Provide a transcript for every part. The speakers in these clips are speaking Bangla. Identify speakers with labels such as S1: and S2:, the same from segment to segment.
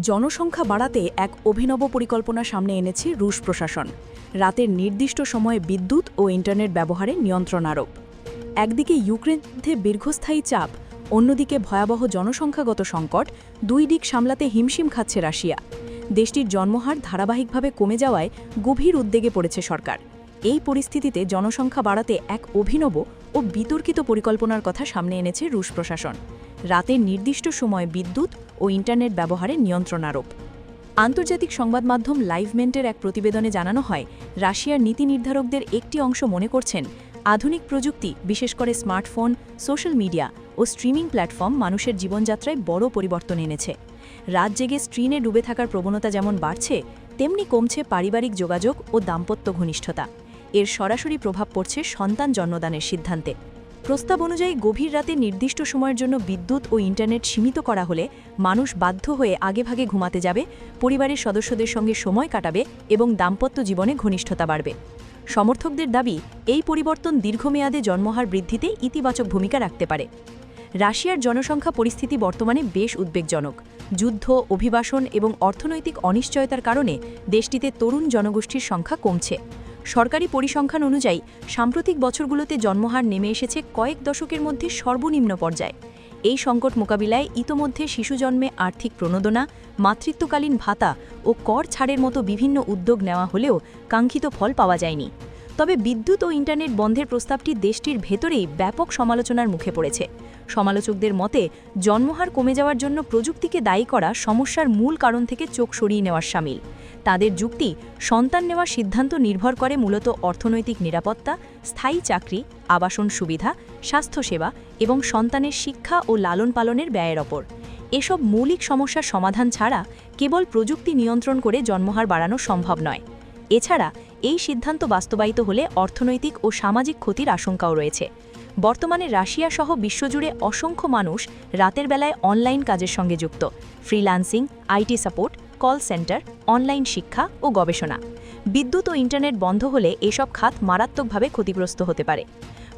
S1: জনসংখ্যা বাড়াতে এক অভিনব পরিকল্পনা সামনে এনেছে রুশ প্রশাসন। রাতের নির্দিষ্ট সময়ে বিদ্যুৎ ও ইন্টারনেট ব্যবহারে নিয়ন্ত্রণ আরোপ। একদিকে ইউক্রেনে দীর্ঘস্থায়ী চাপ, অন্যদিকে ভয়াবহ জনসংখ্যাগত সংকট, দুই দিক সামলাতে হিমশিম খাচ্ছে রাশিয়া। দেশটির জন্মহার ধারাবাহিকভাবে কমে যাওয়ায় গভীর উদ্বেগে পড়েছে সরকার। এই পরিস্থিতিতে জনসংখ্যা বাড়াতে এক অভিনব ও বিতর্কিত পরিকল্পনার কথা সামনে এনেছে রুশ প্রশাসন। রাতের নির্দিষ্ট সময়ে বিদ্যুৎ ও ইন্টারনেট ব্যবহারে নিয়ন্ত্রণ আরোপ। আন্তর্জাতিক সংবাদ মাধ্যম লাইভমেন্টের এক প্রতিবেদনে জানানো হয়, রাশিয়ার নীতি নির্ধারকদের একটি অংশ মনে করছেন, আধুনিক প্রযুক্তি, বিশেষ করে স্মার্টফোন, সোশ্যাল মিডিয়া ও স্ট্রিমিং প্ল্যাটফর্ম মানুষের জীবনযাত্রায় বড় পরিবর্তন এনেছে। রাত জেগে স্ক্রিনে ডুবে থাকার প্রবণতা যেমন বাড়ছে, তেমনি কমছে পারিবারিক যোগাযোগ ও দাম্পত্য ঘনিষ্ঠতা। এর সরাসরি প্রভাব পড়ছে সন্তান জন্মদানের সিদ্ধান্তে। প্রস্তাব অনুযায়ী গভীর রাতে নির্দিষ্ট সময়ের জন্য বিদ্যুৎ ও ইন্টারনেট সীমিত করা হলে মানুষ বাধ্য হয়ে আগেভাগে ঘুমাতে যাবে, পরিবারের সদস্যদের সঙ্গে সময় কাটাবে এবং দাম্পত্য জীবনে ঘনিষ্ঠতা বাড়বে। সমর্থকদের দাবি, এই পরিবর্তন দীর্ঘমেয়াদে জন্মহার বৃদ্ধিতে ইতিবাচক ভূমিকা রাখতে পারে। রাশিয়ার জনসংখ্যা পরিস্থিতি বর্তমানে বেশ উদ্বেগজনক। যুদ্ধ, অভিবাসন এবং অর্থনৈতিক অনিশ্চয়তার কারণে দেশটিতে তরুণ জনগোষ্ঠীর সংখ্যা কমছে। সরকারি পরিসংখ্যান অনুযায়ী, সাম্প্রতিক বছরগুলোতে জন্মহার নেমে এসেছে কয়েক দশকের মধ্যে সর্বনিম্ন পর্যায়ে। এই সংকট মোকাবিলায় ইতোমধ্যে শিশু জন্মে আর্থিক প্রণোদনা, মাতৃত্বকালীন ভাতা ও কর ছাড়ের মতো বিভিন্ন উদ্যোগ নেওয়া হলেও কাঙ্ক্ষিত ফল পাওয়া যায়নি। তবে বিদ্যুৎ ও ইন্টারনেট বন্ধের প্রস্তাবটি দেশটির ভেতরেই ব্যাপক সমালোচনার মুখে পড়েছে। সমালোচকদের মতে, জন্মহার কমে যাওয়ার জন্য প্রযুক্তিকে দায়ী করা সমস্যার মূল কারণ থেকে চোখ সরিয়ে নেওয়ার সামিল। তাদের যুক্তি, সন্তান নেওয়ার সিদ্ধান্ত নির্ভর করে মূলত অর্থনৈতিক নিরাপত্তা, স্থায়ী চাকরি, আবাসন সুবিধা, স্বাস্থ্যসেবা এবং সন্তানের শিক্ষা ও লালন পালনের ব্যয়ের ওপর। এসব মৌলিক সমস্যার সমাধান ছাড়া কেবল প্রযুক্তি নিয়ন্ত্রণ করে জন্মহার বাড়ানো সম্ভব নয়। এছাড়া, এই সিদ্ধান্ত বাস্তবায়িত হলে অর্থনৈতিক ও সামাজিক ক্ষতির আশঙ্কাও রয়েছে। বর্তমানে রাশিয়া সহ বিশ্বজুড়ে অসংখ্য মানুষ রাতের বেলায় অনলাইন কাজের সঙ্গে যুক্ত। Freelancing, IT support, call centre, online শিক্ষা ও গবেষণা। বিদ্যুৎ ও ইন্টারনেট বন্ধ হলে এসব খাত মারাত্মকভাবে ক্ষতিগ্রস্ত হতে পারে।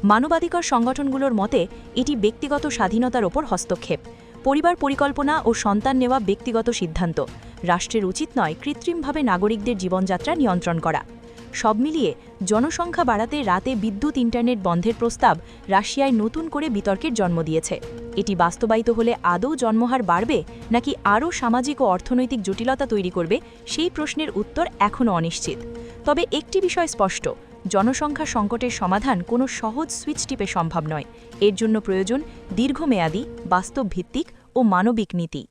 S1: মানবাধিকার সংগঠনগুলোর মতে, এটি ব্যক্তিগত স্বাধীনতার ওপর হস্তক্ষেপ। পরিবার পরিকল্পনা ও সন্তান নেওয়া ব্যক্তিগত সিদ্ধান্ত। রাষ্ট্রের উচিত নয় কৃত্রিমভাবে নাগরিকদের জীবনযাত্রা নিয়ন্ত্রণ করা। সব মিলিয়ে জনসংখ্যা বাড়াতে রাতে বিদ্যুৎ ইন্টারনেট বন্ধের প্রস্তাব রাশিয়ায় নতুন করে বিতর্কের জন্ম দিয়েছে। এটি বাস্তবায়িত হলে আদৌ জন্মহার বাড়বে নাকি আরও সামাজিক ও অর্থনৈতিক জটিলতা তৈরি করবে, সেই প্রশ্নের উত্তর এখনও অনিশ্চিত। তবে একটি বিষয় স্পষ্ট, জনসংখ্যা সংকটের সমাধান কোনো সহজ সুইচ টিপে সম্ভব নয়। এর জন্য প্রয়োজন দীর্ঘমেয়াদী, বাস্তবভিত্তিক ও মানবিক নীতি।